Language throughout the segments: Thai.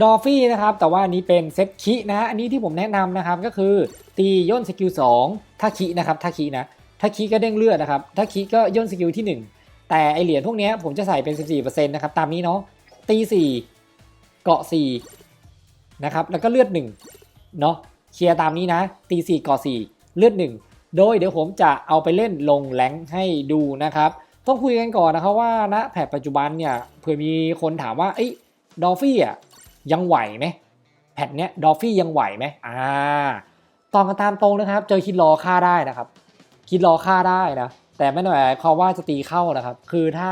ดอฟฟี่นะครับแต่ว่าอันนี้เป็นเซตคินะอันนี้ที่ผมแนะนำนะครับก็คือตีย่นสกิล2ถ้าคินะครับถ้าคินะถ้าคิก็เด้งเลือดนะครับถ้าคิก็ย่นสกิลที่ 1 แต่ไอเหรียญพวกนี้ผมจะใส่เป็น 14%นะครับตามนี้เนาะตี4เกาะ4นะครับแล้วก็เลือด1เนาะเคลียร์ตามนี้นะตี4เกาะ4เลือด 1 โดยเดี๋ยวผมจะเอาไปเล่นลงแรงให้ดูนะครับต้องคุยกันก่อนนะครับว่าณแผนปัจจุบันเนี่ยเผื่อมีคนถามว่าเอ้ดอฟฟี่อะ ยังไหวไหมแพทเนี้ยดอฟฟี่ยังไหวไหมอ่าตอบกันตามตรงนะครับ เจอคิดรอฆ่าได้นะครับ คิดรอฆ่าได้นะ แต่ไม่ได้หมายความว่าจะตีเข้านะครับ คือถ้า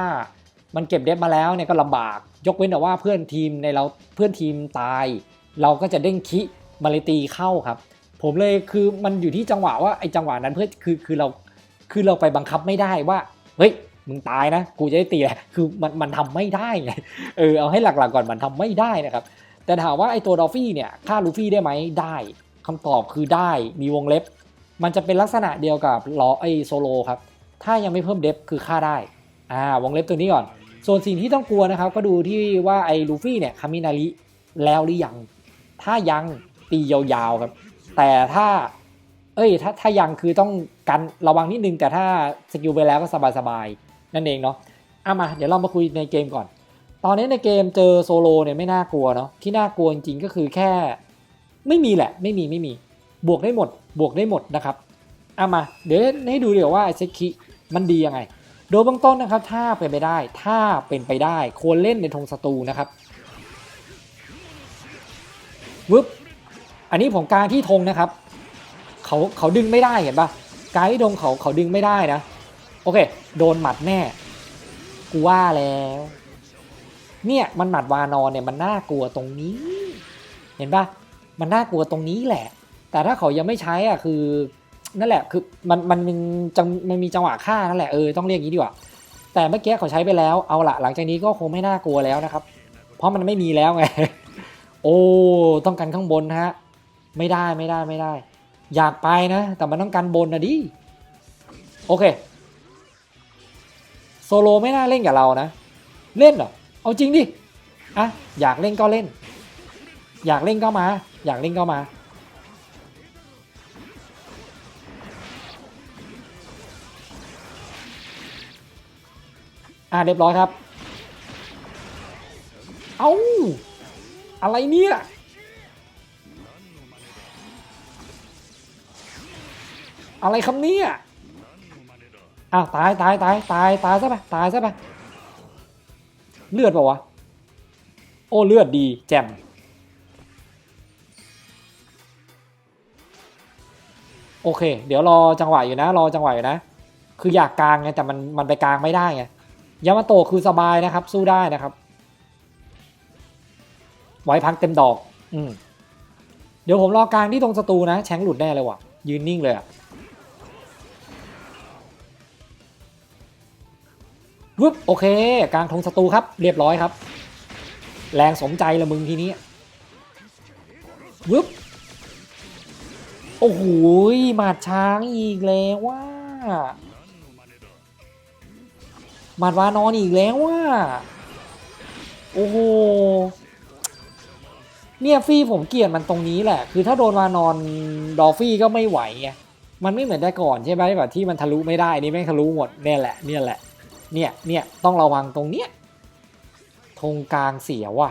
มันเก็บเดฟมาแล้วเนี่ยก็ลำบาก ยกเว้นแต่ว่าเพื่อนทีมในเราเพื่อนทีมตาย เราก็จะเด้งคิมาเลยตีเข้าครับ ผมเลยคือมันอยู่ที่จังหวะว่าไอ้จังหวะนั้นเพื่อคือคือเราคือเราไปบังคับไม่ได้ว่า เฮ้ย มึงตายนะกูจะได้ตีแหละคือมันมันทำไม่ได้ไงเออเอาให้หลักๆก่อนมันทำไม่ได้นะครับ แต่ถามว่าไอ้ตัวดอฟฟี่เนี่ยฆ่าลูฟี่ได้ไหมได้คำตอบคือได้มีวงเล็บ มันจะเป็นลักษณะเดียวกับล้อไอโซโลครับถ้ายังไม่เพิ่มเดฟคือฆ่าได้อ่าวงเล็บตัวนี้ก่อน ส่วนสิ่งที่ต้องกลัวนะครับ ก็ดูที่ว่าไอ้ลูฟี่เนี่ยคามินาริแล้วหรือยัง ถ้ายังตียาวๆครับ แต่ถ้า เอ้ยถ้าถ้ายังคือต้องกันระวังนิดนึง แต่ถ้าสกิลไปแล้วก็สบายๆ นั่นเองเนาะเอามา เดี๋ยวเรามาคุยในเกมก่อน ตอนนี้ในเกมเจอโซโลเนี่ยไม่น่ากลัวเนาะที่น่ากลัวจริงๆก็คือแค่ ไม่มีแหละไม่มีไม่มี บวกได้หมด บวกได้หมดนะครับเอามา เดี๋ยวให้ดูเดี๋ยวว่าไอเซคิมันดียังไง โดยเบื้องต้นนะครับถ้าเป็นไปได้ ถ้าเป็นไปได้ควรเล่นในธงศัตรูนะครับวึบอันนี้ผมกลางที่ธงนะครับ เขาเขาดึงไม่ได้เห็นปะกลางที่ธงเขาเขาดึงไม่ได้นะ โอเค โดนหมัดแน่ กูว่าแล้ว เนี่ยมันหมัดวานอนเนี่ยมันน่ากลัวตรงนี้ เห็นปะมันน่ากลัวตรงนี้แหละ แต่ถ้าเขายังไม่ใช้อะคือ นั่นแหละคือมันมันมันจังมันมีจังหวะฆ่านั่นแหละเออต้องเรียกอย่างนี้ดีกว่าแต่เมื่อกี้เขาใช้ไปแล้วเอาละหลังจากนี้ก็คงไม่น่ากลัวแล้วนะครับ เพราะมันไม่มีแล้วไงโอ้ต้องกันข้างบนฮะ ไม่ได้ไม่ได้ไม่ได้ อยากไปนะ แต่มันต้องกันบนนะดิ โอเค โซโลไม่น่าเล่นกับเรานะ เล่นเหรอ เอาจริงดิ อะ อยากเล่นก็เล่น อยากเล่นก็มา อยากเล่นก็มา อ่าเรียบร้อยครับ เอาอะไรเนี่ยอะไรคำนี้อะ อ้าวตายตายตายตายตายซะไปตายซะไปเลือดป่าวะ โอ้เลือดดีแจ่มโอเค เดี๋ยวรอจังหวะอยู่นะ รอจังหวะอยู่นะ คืออยากกลางไงแต่มันมันไปกลางไม่ได้ไงยามาโตะคือสบายนะครับ สู้ได้นะครับ ไว้พักเต็มดอก อืมเดี๋ยวผมรอกลางที่ตรงศัตรูนะ แชงหลุดแน่เลยว่ะ ยืนนิ่งเลยอะ วึบโอเค กลางธงศัตรูครับ เรียบร้อยครับ แรงสมใจละมึงทีนี้วึบโอ้โหหมาดช้างอีกแล้วว่าหมัดวานอนอีกแล้วว่าโอ้โหเนี่ยฟี่ผมเกลียดมันตรงนี้แหละ คือถ้าโดนวานอนดอฟฟี่ก็ไม่ไหวไงมันไม่เหมือนแต่ก่อนใช่ไหมแบบที่มันทะลุไม่ได้นี่แม่งทะลุหมดเนี่ยแหละเนี่ยแหละ เนี่ยเนี่ยต้องระวังตรงเนี้ยธงกลางเสียว่ะ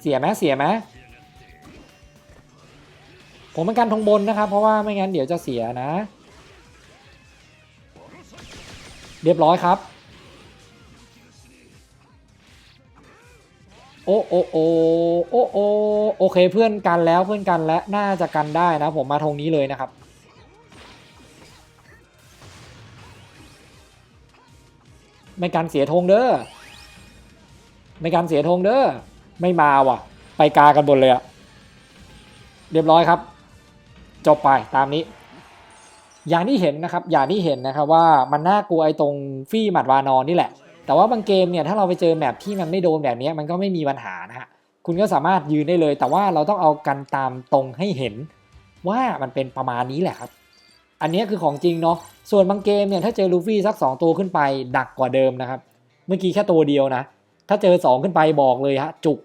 เสียไหมเสียไหมผมเป็นการธงบนนะครับ เพราะว่าไม่งั้นเดี๋ยวจะเสียนะ เรียบร้อยครับ โอ้โอ้โอ้โอ้โอ้โอเคเพื่อนกันแล้วเพื่อนกันแล้วน่าจะกันได้นะ ผมมาทงนี้เลยนะครับ ไม่กันเสียธงเด้อไม่กันเสียธงเด้อไม่มาว่ะ ไปกากันบนเลยอะเรียบร้อยครับ จบไปตามนี้ อย่างที่เห็นนะครับ อย่างที่เห็นนะครับว่ามันน่ากลัวไอ้ตรงฟี่หมัดวานอนนี่แหละ แต่ว่าบางเกมเนี่ยถ้าเราไปเจอแมปที่มันไม่โดนแบบนี้มันก็ไม่มีปัญหานะฮะคุณก็สามารถยืนได้เลย แต่ว่าเราต้องเอากันตามตรงให้เห็นว่ามันเป็นประมาณนี้แหละครับ อันนี้คือของจริงเนาะส่วนบางเกมเนี่ยถ้าเจอลูฟี่สัก 2 ตัวขึ้นไปดักกว่าเดิมนะครับ เมื่อกี้แค่ตัวเดียวนะ ถ้าเจอ 2 ขึ้นไปบอกเลยฮะจุก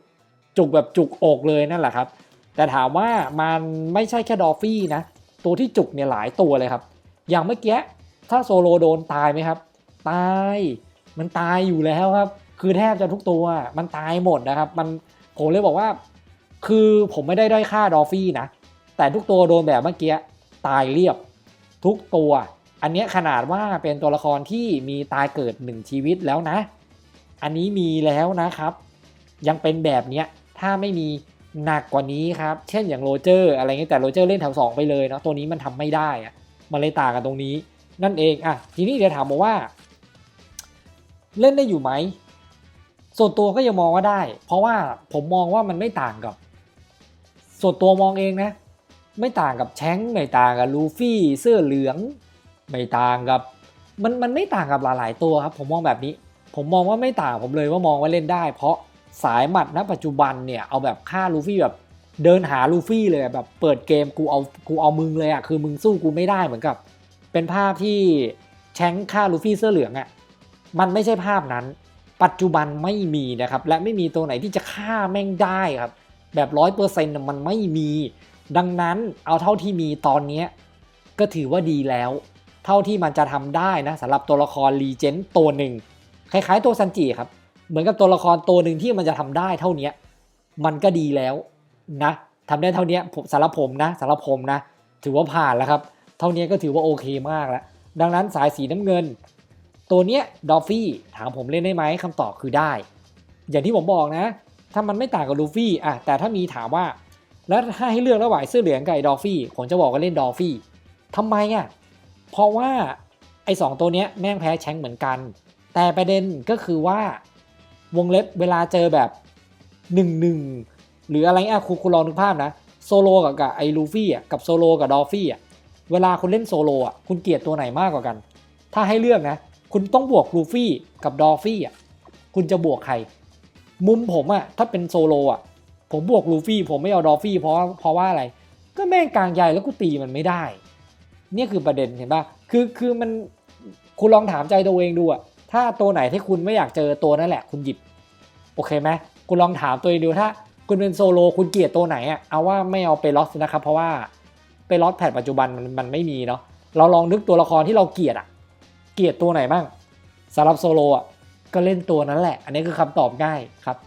จุกแบบจุกอกเลยนั่นแหละครับ แต่ถามว่ามันไม่ใช่แค่ดอฟฟี่นะ ตัวที่จุกเนี่ยหลายตัวเลยครับ อย่างเมื่อกี้ถ้าโซโลโดนตายไหมครับ ตายมันตายอยู่แล้วครับ คือแทบจะทุกตัวมันตายหมดนะครับ มันผมเลยบอกว่า คือผมไม่ได้ด้อยค่าดอฟฟี่นะแต่ทุกตัวโดนแบบเมื่อกี้ตายเรียบ ทุกตัว อันเนี้ยขนาดว่าเป็นตัวละครที่มีตายเกิดหนึ่งชีวิตแล้วนะ อันนี้มีแล้วนะครับ ยังเป็นแบบเนี้ยถ้าไม่มีหนักกว่านี้ครับ เช่นอย่างโรเจอร์อะไรเงี้ยแต่โรเจอร์เล่นแถว2ไปเลยเนาะตัวนี้มันทำไม่ได้อะมันเลยต่างกันตรงนี้ นั่นเองอะทีนี้เดี๋ยวถามมาว่า เล่นได้อยู่ไหมส่วนตัวก็ยังมองว่าได้ เพราะว่าผมมองว่ามันไม่ต่างกับ ส่วนตัวมองเองนะ ไม่ต่างกับแชงไม่ต่างกับลูฟี่เสื้อเหลือง ไม่ต่างกับมันมันไม่ต่างกับหลาย ๆ ตัวครับ ผมมองแบบนี้ ผมมองว่าไม่ต่างผมเลยว่ามองว่าเล่นได้ เพราะสายหมัดณปัจจุบันเนี่ยเอาแบบฆ่าลูฟี่แบบเดินหาลูฟี่เลยแบบเปิดเกมกูเอากูเอามึงเลยอะคือมึงสู้กูไม่ได้เหมือนกับ เป็นภาพที่แชงฆ่าลูฟี่เสื้อเหลืองอะมันไม่ใช่ภาพนั้น ปัจจุบันไม่มีนะครับและไม่มีตัวไหนที่จะฆ่าแม่งได้ครับ แบบร้อยเปอร์เซ็นต์มันไม่มี ดังนั้นเอาเท่าที่มีตอนนี้ก็ถือว่าดีแล้ว เท่าที่มันจะทำได้นะสำหรับตัวละครรีเจนต์ตัวหนึ่งคล้ายๆตัวซันจิครับ เหมือนกับตัวละครตัวหนึ่งที่มันจะทำได้เท่าเนี้มันก็ดีแล้วนะทำได้เท่านี้สำหรับผมนะสำหรับผมนะ ถือว่าผ่านแล้วครับ เท่านี้ก็ถือว่าโอเคมากแล้วดังนั้นสายสีน้ำเงิน ตัวเนี้ยดอฟฟี่ถามผมเล่นได้ไหมคำตอบคือได้ อย่างที่ผมบอกนะ ถ้ามันไม่ต่างกับลูฟี่อะแต่ถ้ามีถามว่า แล้วถ้าให้เลือกระหว่างเสื้อเหลืองกับไอ้ดอฟฟี่ผมจะบอกว่าเล่นดอฟฟี่ทำไมอะเพราะว่าไอ้สองตัวเนี้ยแม่งแพ้แชงเหมือนกัน แต่ประเด็นก็คือว่าวงเล็บเวลาเจอแบบหนึ่งหนึ่งหรืออะไรอะคุณคุณลองนึกภาพนะโซโลกับกับไอ้ลูฟี่อะกับโซโลกับดอฟฟี่อะเวลาคุณเล่นโซโลอะคุณเกลียดตัวไหนมากกว่ากัน ถ้าให้เลือกนะ คุณต้องบวกลูฟี่กับดอฟฟี่อะคุณจะบวกใคร มุมผมอะถ้าเป็นโซโลอะ ผมบวกลูฟี่ผมไม่เอาดอฟฟี่เพราะเพราะว่าอะไร ก็แม่งกลางใหญ่แล้วกูตีมันไม่ได้เนี่ยคือประเด็นเห็นปะคือคือมันคุณลองถามใจตัวเองดูอะถ้าตัวไหนที่คุณไม่อยากเจอตัวนั่นแหละ คุณหยิบโอเคไหมคุณลองถามตัวเองดูถ้า คุณเป็นโซโลคุณเกลียดตัวไหนอะเอาว่าไม่เอาไปลอสนะครับ เพราะว่าไปลอสแพทปัจจุบันมันมันไม่มีเนาะเราลองนึกตัวละครที่เราเกลียดอะเกลียดตัวไหนบ้างสำหรับโซโลอะก็เล่นตัวนั้นแหละ อันนี้คือคำตอบง่ายครับ